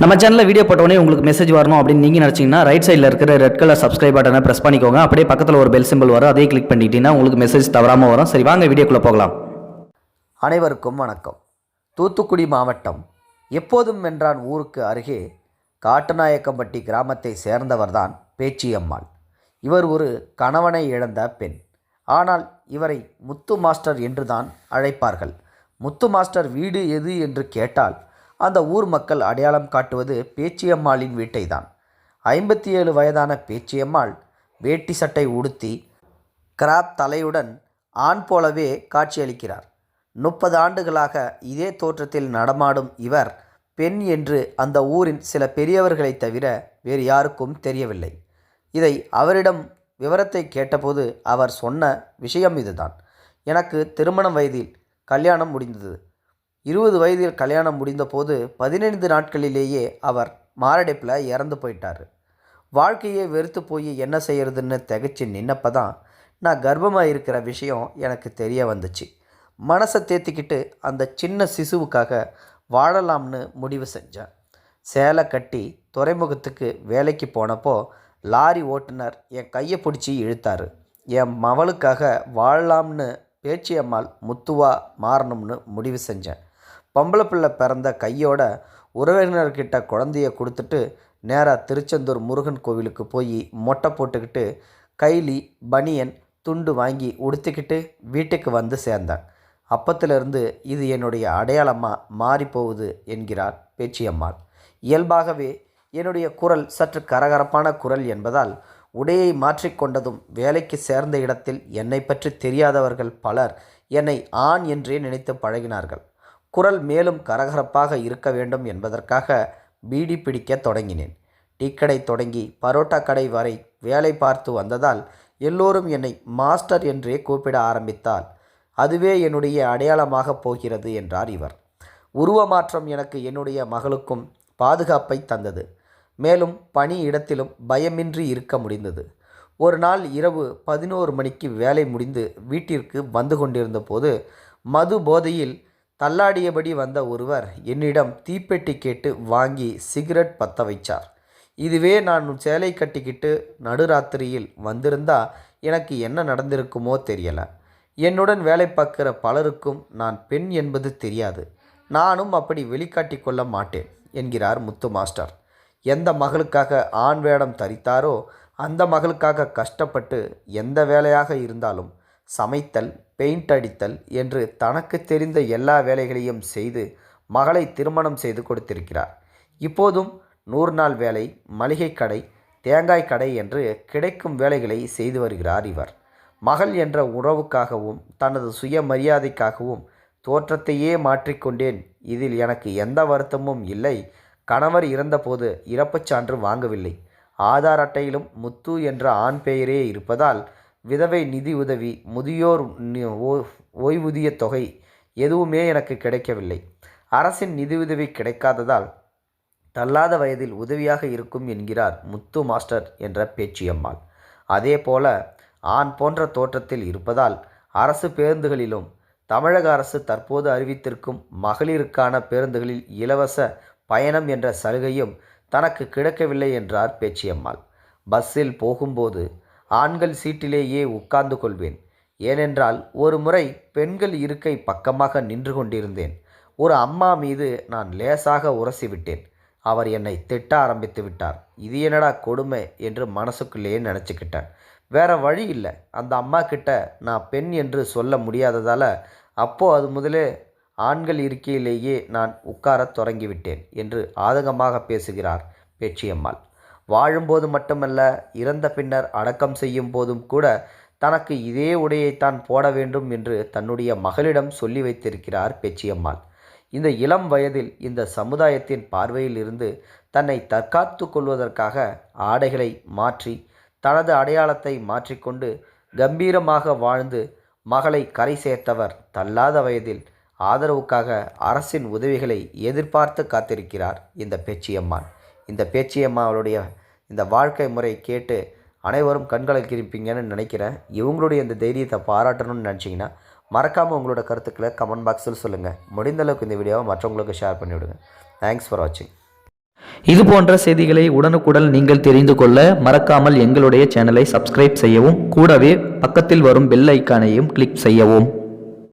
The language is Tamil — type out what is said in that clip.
நம்ம சேனலில் வீடியோ போட்டோடனே உங்களுக்கு மெசேஜ் வரணும் அப்படின்னு நீங்கள் நினச்சிங்கன்னா ரைட் சைடில் இருக்கிற ரெட் கலர் சப்ஸ்கிரைப் பட்டனை ப்ரெஸ் பண்ணிக்கோங்க. அப்படியே பக்கத்தில் ஒரு பெல் சிம்பிள் வரும். அதே கிளிக் பண்ணிட்டீங்கன்னா உங்களுக்கு மெசேஜ் தவறாமல் வரும். சரி வாங்க வீடியோக்குள்ளே போகலாம். அனைவருக்கும் வணக்கம். தூத்துக்குடி மாவட்டம் எப்போதும் வென்றான் ஊருக்கு அருகே காட்டுநாயக்கம்பட்டி கிராமத்தை சேர்ந்தவர்தான் பேச்சியம்மாள். இவர் ஒரு கணவனை இழந்த பெண். ஆனால் இவரை முத்து மாஸ்டர் என்றுதான் அழைப்பார்கள். முத்து மாஸ்டர் வீடு எது என்று கேட்டால் அந்த ஊர் மக்கள் அடையாளம் காட்டுவது பேச்சியம்மாளின் வீட்டை தான் ஐம்பத்தி ஏழு வயதான பேச்சியம்மாள் வேட்டி சட்டை உடுத்தி கிராப் தலையுடன் ஆண் போலவே காட்சியளிக்கிறார். முப்பது ஆண்டுகளாக இதே தோற்றத்தில் நடமாடும் இவர் பெண் என்று அந்த ஊரின் சில பெரியவர்களை தவிர வேறு யாருக்கும் தெரியவில்லை. இதை அவரிடம் விவரத்தை கேட்டபோது அவர் சொன்ன விஷயம் இதுதான். எனக்கு திருமணம் வயதில் கல்யாணம் முடிந்தது. இருபது வயதில் கல்யாணம் முடிந்தபோது பதினைந்து நாட்களிலேயே அவர் மாரடைப்பில் இறந்து போயிட்டார். வாழ்க்கையே வெறுத்து போய் என்ன செய்யறதுன்னு திகைச்சு நின்னப்ப தான் நான் கர்ப்பமாக இருக்கிற விஷயம் எனக்கு தெரிய வந்துச்சு. மனசை தேத்திக்கிட்டு அந்த சின்ன சிசுவுக்காக வாழலாம்னு முடிவு செஞ்சேன். சேலை கட்டி துறைமுகத்துக்கு வேலைக்கு போனப்போ லாரி ஓட்டுநர் என் கையை பிடிச்சி இழுத்தார். என் மவளுக்காக வாழலாம்னு பேச்சியம்மாள் முத்துவா மாறணும்னு முடிவு செஞ்சேன். பொம்பளை பிள்ளை பிறந்த கையோட உறவினர்கிட்ட குழந்தைய கொடுத்துட்டு நேராக திருச்செந்தூர் முருகன் கோவிலுக்கு போய் மொட்டை போட்டுக்கிட்டு கைலி பனியன் துண்டு வாங்கி உடுத்திக்கிட்டு வீட்டுக்கு வந்து சேர்ந்தேன். அப்பத்திலிருந்து இது என்னுடைய அடையாளமாக மாறிப்போகுது என்கிறார் பேச்சியம்மாள். இயல்பாகவே என்னுடைய குரல் சற்று கரகரப்பான குரல் என்பதால் உடையை மாற்றிக்கொண்டதும் வேலைக்கு சேர்ந்த இடத்தில் என்னை பற்றி தெரியாதவர்கள் பலர் என்னை ஆண் என்றே நினைத்து பழகினார்கள். குரல் மேலும் கரகரப்பாக இருக்க வேண்டும் என்பதற்காக பீடி பிடிக்க தொடங்கினேன். டீக்கடை தொடங்கி பரோட்டா கடை வரை வேலை பார்த்து வந்ததால் எல்லோரும் என்னை மாஸ்டர் என்றே கூப்பிட ஆரம்பித்தால் அதுவே என்னுடைய அடையாளமாக போகிறது என்றார் இவர். உருவ மாற்றம் எனக்கு என்னுடைய மகளுக்கும் பாதுகாப்பை தந்தது. மேலும் பணி இடத்திலும் பயமின்றி இருக்க முடிந்தது. ஒரு நாள் இரவு பதினோரு மணிக்கு வேலை முடிந்து வீட்டிற்கு வந்து கொண்டிருந்த போது மது போதையில் தள்ளாடியபடி வந்த ஒருவர் என்னிடம் தீப்பெட்டி கேட்டு வாங்கி சிகரெட் பற்ற வைச்சார். இதுவே நான் சேலை கட்டிக்கிட்டு நடுராத்திரியில் வந்திருந்தா எனக்கு என்ன நடந்திருக்குமோ தெரியல. என்னுடன் வேலை பார்க்குற பலருக்கும் நான் பெண் என்பது தெரியாது. நானும் அப்படி வெளிக்காட்டி கொள்ள மாட்டேன் என்கிறார் முத்து மாஸ்டர். எந்த மகளுக்காக ஆண் வேடம் தரித்தாரோ அந்த மகளுக்காக கஷ்டப்பட்டு எந்த வேலையாக இருந்தாலும் சமைத்தல் பெயிண்ட் அடித்தல் என்று தனக்கு தெரிந்த எல்லா வேலைகளையும் செய்து மகளை திருமணம் செய்து கொடுத்திருக்கிறார். இப்போதும் நூறு நாள் வேலை மளிகை கடை தேங்காய் கடை என்று கிடைக்கும் வேலைகளை செய்து வருகிறார் இவர். மகள் என்ற உறவுக்காகவும் தனது சுயமரியாதைக்காகவும் தோற்றத்தையே மாற்றிக்கொண்டேன் இதில் எனக்கு எந்த வருத்தமும் இல்லை. கணவர் இறந்தபோது இறப்புச் சான்று வாங்கவில்லை. ஆதார் அட்டையிலும் முத்து என்ற ஆண் பெயரே இருப்பதால் விதவை நிதி உதவி முதியோர் ஓய்வூதிய தொகை எதுவுமே எனக்கு கிடைக்கவில்லை. அரசின் நிதியுதவி கிடைக்காததால் தள்ளாத வயதில் உதவியாக இருக்கும் என்கிறார் முத்து மாஸ்டர் என்ற பேச்சியம்மாள். அதே போல ஆண் போன்ற தோற்றத்தில் இருப்பதால் அரசு பேருந்துகளிலும் தமிழக அரசு தற்போது அறிவித்திருக்கும் மகளிருக்கான பேருந்துகளில் இலவச பயணம் என்ற சலுகையும் தனக்கு கிடைக்கவில்லை என்றார் பேச்சியம்மாள். பஸ்ஸில் போகும்போது ஆண்கள் சீட்டிலேயே உட்கார்ந்து கொள்வேன். ஏனென்றால் ஒரு முறை பெண்கள் இருக்கை பக்கமாக நின்று கொண்டிருந்தேன். ஒரு அம்மா மீது நான் லேசாக உரசிவிட்டேன். அவர் என்னை திட்ட ஆரம்பித்து விட்டார். இது என்னடா கொடுமை என்று மனசுக்குள்ளேயே நினச்சிக்கிட்டேன் வேற வழி இல்லை. அந்த அம்மா கிட்ட நான் பெண் என்று சொல்ல முடியாததால் அப்போது அது முதலே ஆண்கள் இருக்கையிலேயே நான் உட்காரத் தொடங்கிவிட்டேன் என்று ஆதங்கமாக பேசுகிறார் பேச்சியம்மாள். வாழும்போது மட்டுமல்ல இறந்த பின்னர் அடக்கம் செய்யும் போதும் கூட தனக்கு இதே உடையைத்தான் போட வேண்டும் என்று தன்னுடைய மகளிடம் சொல்லி வைத்திருக்கிறார் பெச்சியம்மாள். இந்த இளம் வயதில் இந்த சமுதாயத்தின் பார்வையில் இருந்து தன்னை தற்காத்து கொள்வதற்காக ஆடைகளை மாற்றி தனது அடையாளத்தை மாற்றிக்கொண்டு கம்பீரமாக வாழ்ந்து மகளை கரை சேர்த்தவர் தள்ளாத வயதில் ஆதரவுக்காக அரசின் உதவிகளை எதிர்பார்த்து காத்திருக்கிறார் இந்த பேச்சியம்மாள். இந்த பேச்சியம்மாளுடைய இந்த வாழ்க்கை முறை கேட்டு அனைவரும் கண்களை கிரிப்பீங்கன்னு நினைக்கிறேன். இவங்களுடைய இந்த தைரியத்தை பாராட்டணும்னு நினச்சிங்கன்னா மறக்காமல் உங்களோட கருத்துக்களை கமெண்ட் பாக்ஸில் சொல்லுங்கள் முடிந்த அளவுக்கு இந்த வீடியோவை மற்றவங்களுக்கு ஷேர் பண்ணிவிடுங்க தேங்க்ஸ் ஃபார் வாட்சிங் இது போன்ற செய்திகளை உடனுக்குடன் நீங்கள் தெரிந்து கொள்ள மறக்காமல் எங்களுடைய சேனலை சப்ஸ்கிரைப் செய்யவும் கூடவே பக்கத்தில் வரும் பெல் ஐக்கானையும் கிளிக் செய்யவும்.